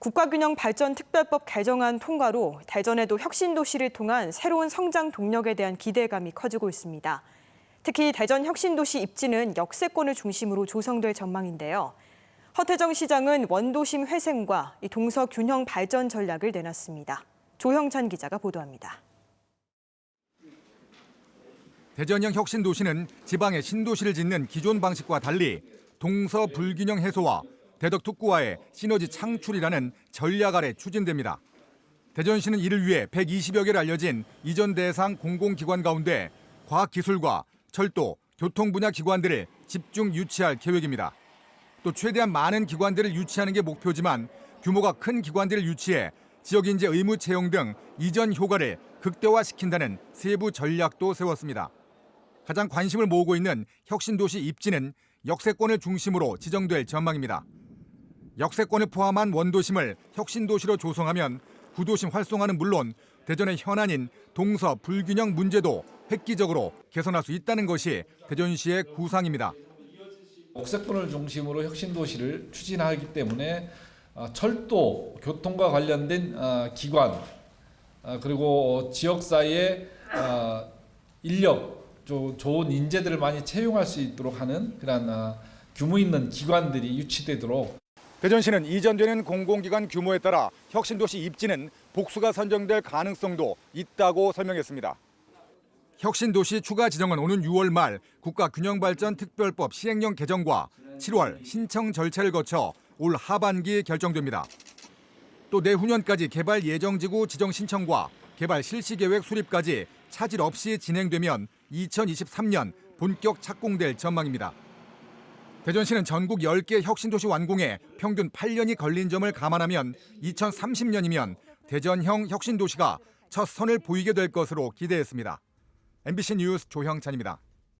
국가균형 발전 특별법 개정안 통과로 대전에도 혁신도시를 통한 새로운 성장 동력에 대한 기대감이 커지고 있습니다. 특히 대전 혁신도시 입지는 역세권을 중심으로 조성될 전망인데요. 허태정 시장은 원도심 회생과 이 동서 균형 발전 전략을 내놨습니다. 조형찬 기자가 보도합니다. 대전형 혁신도시는 지방의 신도시를 짓는 기존 방식과 달리 동서 불균형 해소와 대덕 특구와의 시너지 창출이라는 전략 아래 추진됩니다. 대전시는 이를 위해 120여 개를 알려진 이전 대상 공공기관 가운데 과학기술과 철도, 교통 분야 기관들을 집중 유치할 계획입니다. 또 최대한 많은 기관들을 유치하는 게 목표지만 규모가 큰 기관들을 유치해 지역 인재 의무 채용 등 이전 효과를 극대화시킨다는 세부 전략도 세웠습니다. 가장 관심을 모으고 있는 혁신도시 입지는 역세권을 중심으로 지정될 전망입니다. 역세권을 포함한 원도심을 혁신도시로 조성하면 구도심 활성화는 물론 대전의 현안인 동서 불균형 문제도 획기적으로 개선할 수 있다는 것이 대전시의 구상입니다. 옥세권을 중심으로 혁신도시를 추진하기 때문에 어, 철도, 교통과 관련된 어, 기관 어, 그리고 지역사회의 어, 인력, 조- 좋은 인재들을 많이 채용할 수 있도록 하는 그런 어, 규모 있는 기관들이 유치되도록 대전시는 이전되는 공공기관 규모에 따라 혁신도시 입지는 복수가 선정될 가능성도 있다고 설명했습니다. 혁신도시 추가 지정은 오는 6월 말 국가균형발전 특별법 시행령 개정과 7월 신청 절차를 거쳐 올 하반기 결정됩니다. 또 내후년까지 개발 예정지구 지정 신청과 개발 실시 계획 수립까지 차질 없이 진행되면 2023년 본격 착공될 전망입니다. 대전시는 전국 10개 혁신도시 완공에 평균 8년이 걸린 점을 감안하면 2030년이면 대전형 혁신도시가 첫 선을 보이게 될 것으로 기대했습니다. MBC 뉴스 조형찬입니다.